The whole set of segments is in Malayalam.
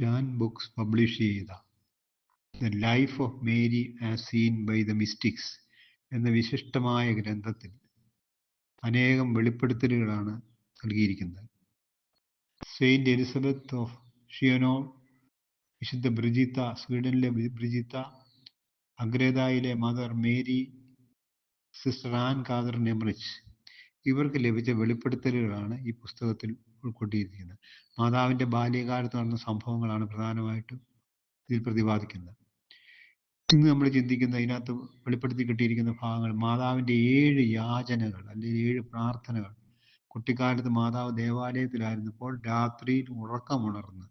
സ്റ്റാൻ ബുക്സ് പബ്ലിഷ് ചെയ്ത the life of Mary as seen by the mystics എന്ന വിശിഷ്ടമായ ഗ്രന്ഥത്തിൽ അനേകം വെളിപ്പെടുത്തലുകളാണ് നൽകിയിരിക്കുന്നത്. സെയിന്റ് എലിസബത്ത് ഓഫ് ഷിയനോ വിശുദ്ധ ബ്രിജിത്ത സ്വീഡനിലെ Bridget അഗ്രേതായിലെ mother Mary sister Anne Catherine Emmerich ഇവർക്ക് ലഭിച്ച വെളിപ്പെടുത്തലുകളാണ് ഈ പുസ്തകത്തിൽ ഉൾക്കൊണ്ടിരിക്കുന്നത്. മാതാവിന്റെ ബാല്യകാലത്ത് നടന്ന സംഭവങ്ങളാണ് പ്രധാനമായിട്ടും ഇതിൽ പ്രതിപാദിക്കുന്നത്. ഇന്ന് നമ്മൾ ചിന്തിക്കുന്ന ഇതിനകത്ത് വെളിപ്പെടുത്തി കിട്ടിയിരിക്കുന്ന ഭാഗങ്ങൾ മാതാവിന്റെ ഏഴ് യാചനകൾ അല്ലെങ്കിൽ ഏഴ് പ്രാർത്ഥനകൾ. കുട്ടിക്കാലത്ത് മാതാവ് ദേവാലയത്തിലായിരുന്നപ്പോൾ രാത്രിയിൽ ഉറക്കമുണർന്ന്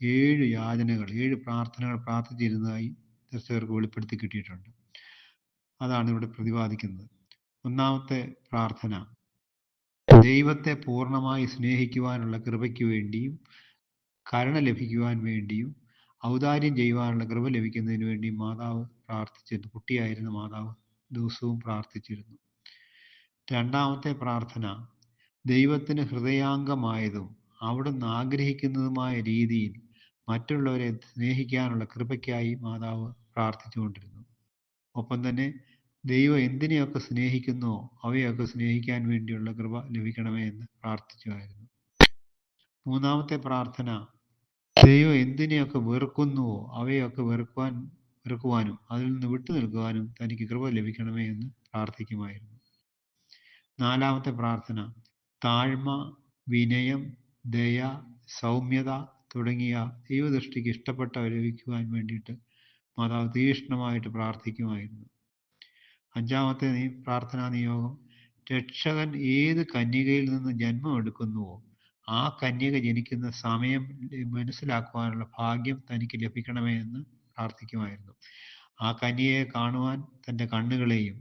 ഏഴ് യാചനകൾ ഏഴ് പ്രാർത്ഥനകൾ പ്രാർത്ഥിച്ചിരുന്നതായി ദർശകർക്ക് വെളിപ്പെടുത്തി കിട്ടിയിട്ടുണ്ട്. അതാണ് ഇവിടെ പ്രതിപാദിക്കുന്നത്. ഒന്നാമത്തെ പ്രാർത്ഥന ദൈവത്തെ പൂർണമായി സ്നേഹിക്കുവാനുള്ള കൃപയ്ക്ക് വേണ്ടിയും കരുണ ലഭിക്കുവാൻ വേണ്ടിയും ഔദാര്യം ചെയ്യുവാനുള്ള കൃപ ലഭിക്കുന്നതിന് വേണ്ടി മാതാവ് പ്രാർത്ഥിച്ചിരുന്നു. കുട്ടിയായിരുന്ന മാതാവ് ദിവസവും പ്രാർത്ഥിച്ചിരുന്നു. രണ്ടാമത്തെ പ്രാർത്ഥന ദൈവത്തിന് ഹൃദയാംഗമായതും അവിടുന്ന് ആഗ്രഹിക്കുന്നതുമായ രീതിയിൽ മറ്റുള്ളവരെ സ്നേഹിക്കാനുള്ള കൃപയ്ക്കായി മാതാവ് പ്രാർത്ഥിച്ചുകൊണ്ടിരുന്നു. ഒപ്പം തന്നെ ദൈവം എന്തിനെയൊക്കെ സ്നേഹിക്കുന്നോ അവയൊക്കെ സ്നേഹിക്കാൻ വേണ്ടിയുള്ള കൃപ ലഭിക്കണമേ എന്ന് പ്രാർത്ഥിച്ചുമായിരുന്നു മൂന്നാമത്തെ പ്രാർത്ഥന ദൈവം എന്തിനെയൊക്കെ വെറുക്കുന്നുവോ അവയൊക്കെ വെറുക്കുവാൻ വെറുക്കുവാനും അതിൽ നിന്ന് വിട്ടു നിൽക്കുവാനും തനിക്ക് കൃപ ലഭിക്കണമേ എന്ന് പ്രാർത്ഥിക്കുമായിരുന്നു. നാലാമത്തെ പ്രാർത്ഥന താഴ്മ വിനയം ദയ സൗമ്യത തുടങ്ങിയ ദൈവദൃഷ്ടിക്ക് ഇഷ്ടപ്പെട്ടവ ലഭിക്കുവാൻ വേണ്ടിയിട്ട് മാതാവ് തീക്ഷ്ണമായിട്ട് പ്രാർത്ഥിക്കുമായിരുന്നു. അഞ്ചാമത്തെ നീ പ്രാർത്ഥനാ നിയോഗം. രക്ഷകൻ ഏത് കന്യകയിൽ നിന്ന് ജന്മമെടുക്കുന്നുവോ ആ കന്യക ജനിക്കുന്ന സമയം മനസ്സിലാക്കുവാനുള്ള ഭാഗ്യം തനിക്ക് ലഭിക്കണമേ എന്ന് പ്രാർത്ഥിക്കുമായിരുന്നു. ആ കന്യയെ കാണുവാൻ തന്റെ കണ്ണുകളെയും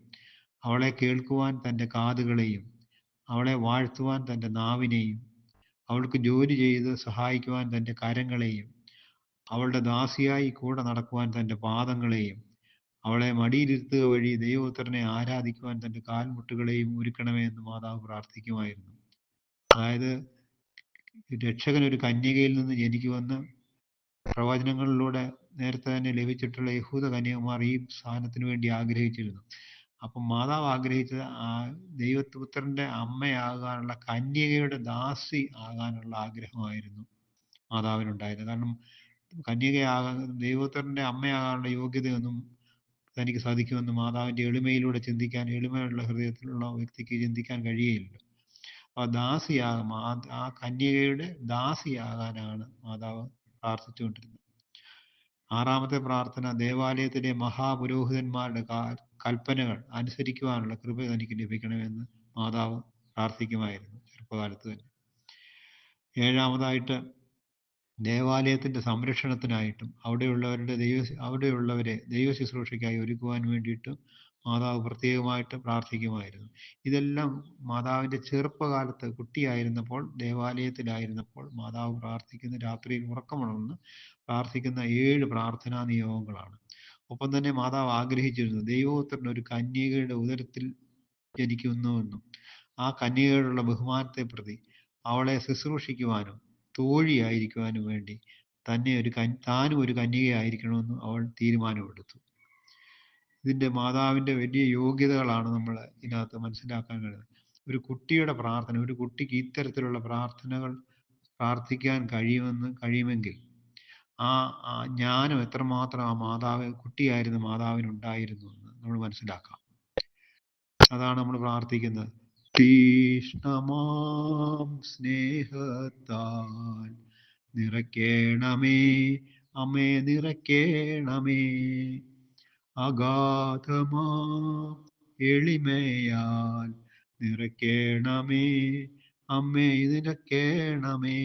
അവളെ കേൾക്കുവാൻ തന്റെ കാതുകളെയും അവളെ വാഴ്ത്തുവാൻ തന്റെ നാവിനെയും അവൾക്ക് ജോലി ചെയ്ത് സഹായിക്കുവാൻ തന്റെ കരങ്ങളെയും അവളുടെ ദാസിയായി കൂടെ നടക്കുവാൻ തന്റെ പാദങ്ങളെയും അവളെ മടിയിലിരുത്തുക വഴി ദൈവപുത്രനെ ആരാധിക്കുവാൻ തന്റെ കാൽമുട്ടുകളെയും ഒരുക്കണമേ എന്ന് മാതാവ് പ്രാർത്ഥിക്കുമായിരുന്നു. അതായത് രക്ഷകൻ ഒരു കന്യകയിൽ നിന്ന് ജനിക്കുമെന്ന് പ്രവചനങ്ങളിലൂടെ നേരത്തെ തന്നെ ലഭിച്ചിട്ടുള്ള യഹൂദ കന്യകമാർ ഈ സ്ഥാനത്തിന് വേണ്ടി ആഗ്രഹിച്ചിരുന്നു. അപ്പം മാതാവ് ആഗ്രഹിച്ചത് ആ ദൈവപുത്രന്റെ അമ്മയാകാനുള്ള കന്യകയുടെ ദാസി ആകാനുള്ള ആഗ്രഹമായിരുന്നു മാതാവിനുണ്ടായിരുന്നത്. കാരണം കന്യകയാകാൻ ദൈവപുത്രന്റെ അമ്മയാകാനുള്ള യോഗ്യതയൊന്നും തനിക്ക് സാധിക്കുമെന്ന് മാതാവിന്റെ എളിമയിലൂടെ ചിന്തിക്കാൻ എളിമയുള്ള ഹൃദയത്തിലുള്ള വ്യക്തിക്ക് ചിന്തിക്കാൻ കഴിയുകയില്ല. ആ ദാസിയാകും ആ ആ കന്യകയുടെ ദാസിയാകാനാണ് മാതാവ് പ്രാർത്ഥിച്ചുകൊണ്ടിരുന്നത്. ആറാമത്തെ പ്രാർത്ഥന ദേവാലയത്തിലെ മഹാപുരോഹിതന്മാരുടെ കൽപ്പനകൾ അനുസരിക്കുവാനുള്ള കൃപ തനിക്ക് ലഭിക്കണമെന്ന് മാതാവ് പ്രാർത്ഥിക്കുമായിരുന്നു ചെറുപ്പകാലത്ത് തന്നെ. ഏഴാമതായിട്ട് ദേവാലയത്തിന്റെ സംരക്ഷണത്തിനായിട്ടും അവിടെയുള്ളവരുടെ ദൈവ അവിടെയുള്ളവരെ ദൈവ ശുശ്രൂഷയ്ക്കായി ഒരുക്കുവാൻ വേണ്ടിയിട്ടും മാതാവ് പ്രത്യേകമായിട്ട് പ്രാർത്ഥിക്കുമായിരുന്നു. ഇതെല്ലാം മാതാവിന്റെ ചെറുപ്പകാലത്ത് കുട്ടിയായിരുന്നപ്പോൾ ദേവാലയത്തിലായിരുന്നപ്പോൾ മാതാവ് പ്രാർത്ഥിക്കുന്ന രാത്രിയിൽ ഉറക്കമുണർന്ന് പ്രാർത്ഥിക്കുന്ന ഏഴ് പ്രാർത്ഥനാ നിയോഗങ്ങളാണ്. ഒപ്പം തന്നെ മാതാവ് ആഗ്രഹിച്ചിരുന്നു ദൈവോത്തരൻ ഒരു കന്യകയുടെ ഉദരത്തിൽ ജനിക്കുന്നുവെന്നും ആ കന്യകയോടുള്ള ബഹുമാനത്തെ പ്രതി അവളെ ശുശ്രൂഷിക്കുവാനും തോഴിയായിരിക്കുവാനും വേണ്ടി തന്നെ ഒരു താനും ഒരു കന്യകയായിരിക്കണമെന്ന് അവൾ തീരുമാനമെടുത്തു. ഇതിന്റെ മാതാവിന്റെ വലിയ യോഗ്യതകളാണ് നമ്മൾ ഇതിനകത്ത് മനസ്സിലാക്കാൻ കഴിയുന്നത്. ഒരു കുട്ടിയുടെ പ്രാർത്ഥന ഒരു കുട്ടിക്ക് ഇത്തരത്തിലുള്ള പ്രാർത്ഥനകൾ പ്രാർത്ഥിക്കാൻ കഴിയുമെന്ന് കഴിയുമെങ്കിൽ ആ ആ ജ്ഞാനം എത്രമാത്രം ആ മാതാവ് കുട്ടിയായിരുന്ന മാതാവിനുണ്ടായിരുന്നു എന്ന് നമ്മൾ മനസ്സിലാക്കാം. അതാണ് നമ്മൾ പ്രാർത്ഥിക്കുന്നത്. തീഷ്ണമാം സ്നേഹത്താൽ നിറയ്ക്കേണമേ അമ്മേ നിറയ്ക്കേണമേ. അഗാധമാ എളിമയാൽ നിറയ്ക്കേണമേ അമ്മേ നിറയ്ക്കേണമേ.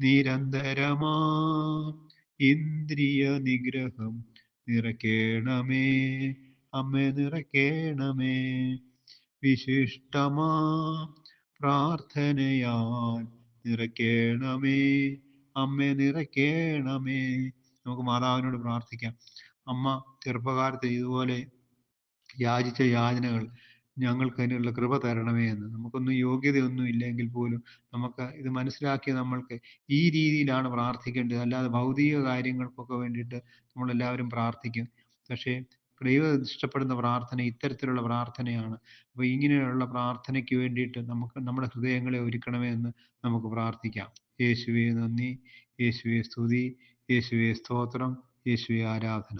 നിരന്തരമാ ഇന്ദ്രിയ നിഗ്രഹം നിറയ്ക്കേണമേ അമ്മേ നിറയ്ക്കേണമേ. വിശിഷ്ടമാ പ്രാർത്ഥനയാൽ നിറയ്ക്കണമേ. അമ്മ നിറയ്ക്കണമേ. നമുക്ക് മാതാവിനോട് പ്രാർത്ഥിക്കാം. അമ്മ ചെറുപ്പകാലത്ത് ഇതുപോലെ യാചിച്ച യാചനകൾ ഞങ്ങൾക്ക് അതിനുള്ള കൃപ തരണമേ എന്ന്. നമുക്കൊന്നും യോഗ്യതയൊന്നും ഇല്ലെങ്കിൽ പോലും നമുക്ക് ഇത് മനസ്സിലാക്കി നമ്മൾക്ക് ഈ രീതിയിലാണ് പ്രാർത്ഥിക്കേണ്ടത്. അല്ലാതെ ഭൗതിക കാര്യങ്ങൾക്കൊക്കെ വേണ്ടിയിട്ട് നമ്മളെല്ലാവരും പ്രാർത്ഥിക്കും. പക്ഷേ ദൈവം ഇഷ്ടപ്പെടുന്ന പ്രാർത്ഥന ഇത്തരത്തിലുള്ള പ്രാർത്ഥനയാണ്. അപ്പോൾ ഇങ്ങനെയുള്ള പ്രാർത്ഥനയ്ക്ക് വേണ്ടിയിട്ട് നമുക്ക് നമ്മുടെ ഹൃദയങ്ങളെ ഒരുക്കണമേ എന്ന് നമുക്ക് പ്രാർത്ഥിക്കാം. യേശുവെ നന്ദി. യേശുവെ സ്തുതി. യേശുവെ സ്തോത്രം. യേശുവെ ആരാധന.